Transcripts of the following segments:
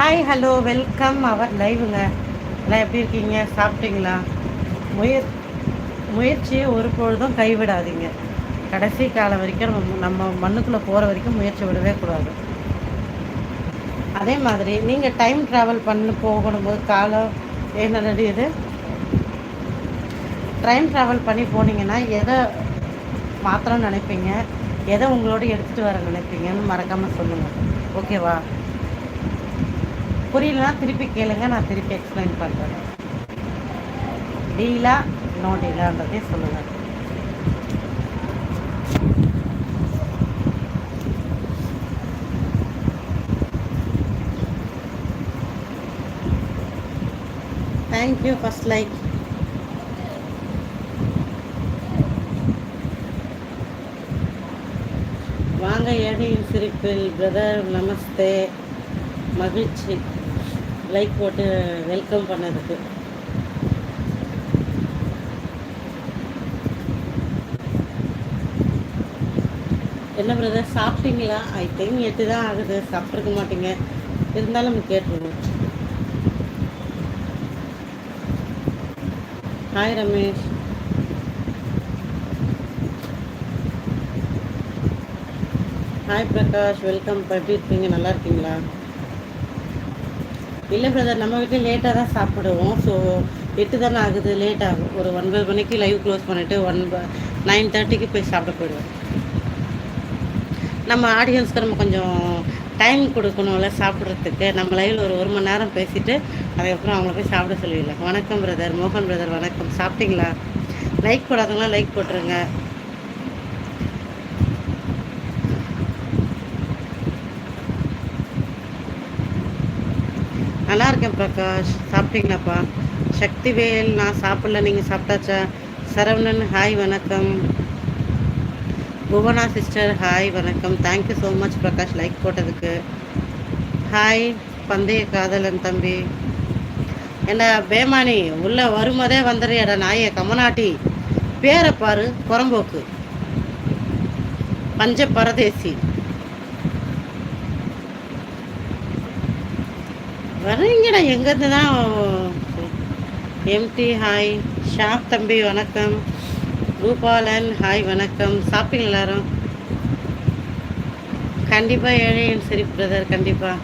Hi hello welcome our லைவுங்க எல்லாம் எப்படி இருக்கீங்க? சாப்பிட்டீங்களா? முயற் முயற்சியை ஒரு பொழுதும் கைவிடாதீங்க. கடைசி காலம் வரைக்கும் நம்ம நம்ம மண்ணுக்குள்ளே போகிற வரைக்கும் முயற்சி விடவே கூடாது. அதே மாதிரி நீங்கள் டைம் ட்ராவல் பண்ணி போகணும்போது காலம் என்ன இது? டைம் ட்ராவல் பண்ணி போனீங்கன்னா எதை மாத்திரம் நினைப்பீங்க? எதை உங்களோட எடுத்துகிட்டு வர நினைப்பீங்கன்னு மறக்காமல் சொல்லுங்கள் ஓகேவா புரியலனா திருப்பி கேளுங்க நான் திருப்பி எக்ஸ்பிளைன் பண்ணுறேன் டீலா நோ டீலான்றதே சொல்லுங்கள் தேங்க்யூ ஃபஸ்ட் லைக் வாங்க ஏழையின் சிரிப்பில் பிரதர் நமஸ்தே. மகிழ்ச்சி. லைக் போட்டு வெல்கம் பண்ணதுக்கு. என்ன பிரதர் சாப்பிட்டீங்களா? ஐ டைம் எட்டு தான் ஆகுது. சாப்பிட்ருக்க மாட்டீங்க. இருந்தாலும் கேட்டுருவோம் hi Ramesh. Hi Prakash. Welcome எப்படி இருக்கீங்க? நல்லா இருக்கீங்களா? இல்லை பிரதர் நம்ம வீட்டில் லேட்டாக தான் சாப்பிடுவோம். ஸோ எட்டு தானே ஆகுது லேட் ஆகும். ஒரு ஒன்பது மணிக்கு லைவ் க்ளோஸ் பண்ணிவிட்டு ஒன் நைன் தேர்ட்டிக்கு போய் சாப்பிட போயிடுவோம். நம்ம ஆடியன்ஸ்க்கு நம்ம கொஞ்சம் டைம் கொடுக்கணும்ல சாப்பிட்றதுக்கு. நம்ம லைவில் ஒரு ஒரு மணி நேரம் பேசிவிட்டு அதுக்கப்புறம் அவங்கள போய் சாப்பிட சொல்லிடலாம். வணக்கம் பிரதர் மோகன் பிரதர் வணக்கம். சாப்பிட்டீங்களா? லைக் போடாதவங்களாம் லைக் போட்டுருங்க. நல்லா இருக்கேன் பிரகாஷ். சாப்பிட்டீங்களாப்பா? சக்திவேல் நான் சாப்பிடல நீங்கள் சாப்பிட்டாச்சா? சரவணன் ஹாய் வணக்கம். புவனா சிஸ்டர் ஹாய் வணக்கம். Thank you so much Prakash like போட்டதுக்கு. ஹாய் பந்தய காதலன் தம்பி. என்ன பேமானி உள்ளே வரும்போதே வந்துடுறியாடா நாய கமநாட்டி. பேரை பாரு புறம்போக்கு. பஞ்ச பரதேசி. வரீங்கடா எங்கேருந்து தான் எம்டி ஹாய் ஷாப் தம்பி வணக்கம். பூபாலன் ஹாய் வணக்கம். சாப்பிட்டீங்க எல்லாரும்? கண்டிப்பாக ஏழையன் சரி பிரதர் கண்டிப்பாக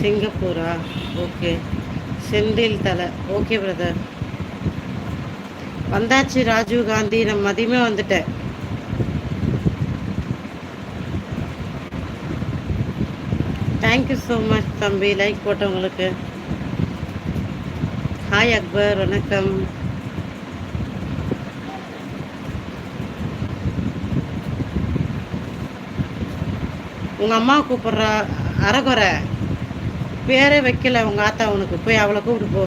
சிங்கப்பூரா? ஓகே. செந்தில் தலை. ஓகே பிரதர் வந்தாச்சு ராஜீவ் காந்தி. நான் மதியமே வந்துட்டேன். தேங்க்யூ ஸோ மச் தம்பி. லைக் போட்டவங்களுக்கு. ஹாய் அக்பர் வணக்கம். உங்கள் அம்மா கூப்பிட்றா அறகுறை. பேரே வைக்கல உங்கள் ஆத்தா உனக்கு. போய் அவளை கூப்பிட்டு போ.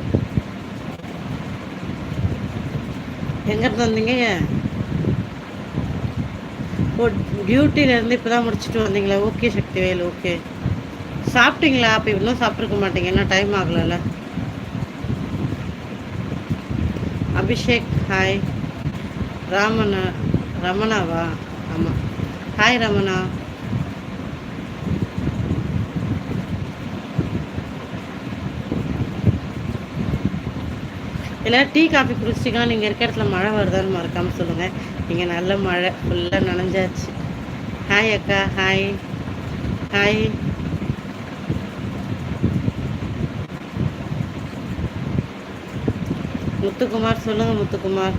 எங்கேருந்து வந்தீங்க? ஓ டியூட்டியிலேருந்து இப்போ தான் முடிச்சுட்டு வந்தீங்களா? ஓகே சக்திவேல். ஓகே. சாப்பிட்டீங்களா? அப்போ இன்னும் சாப்பிட்ருக்க மாட்டீங்க. என்ன டைம் ஆகலைல்ல. அபிஷேக் ஹாய் ராமனா ரமணாவா? ஆமாம் ஹாய் ரமணா. இல்லை டீ காஃபி குடிச்சிட்டிங்கன்னா நீங்கள் இருக்க இடத்துல மழை வருதான்னு மறக்காமல் சொல்லுங்கள் நீங்கள் நல்ல மழை ஃபுல்லாக நனைஞ்சாச்சு. ஹாய் அக்கா. ஹாய் ஹாய் முத்துக்குமார் சொல்லுங்கள் முத்துக்குமார்.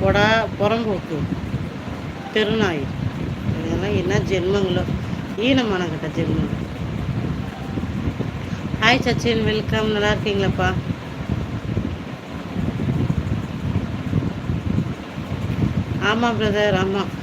கொடா புறம்போக்கு. தெருநாய். இதெல்லாம் என்ன ஜென்மங்களோ. ஈனமான கிட்ட ஜென்மம். ஹாய் சச்சின். வெல்கம் நல்லா இருக்கீங்களாப்பா? ஆமாம் பிரதர் ஆமாம்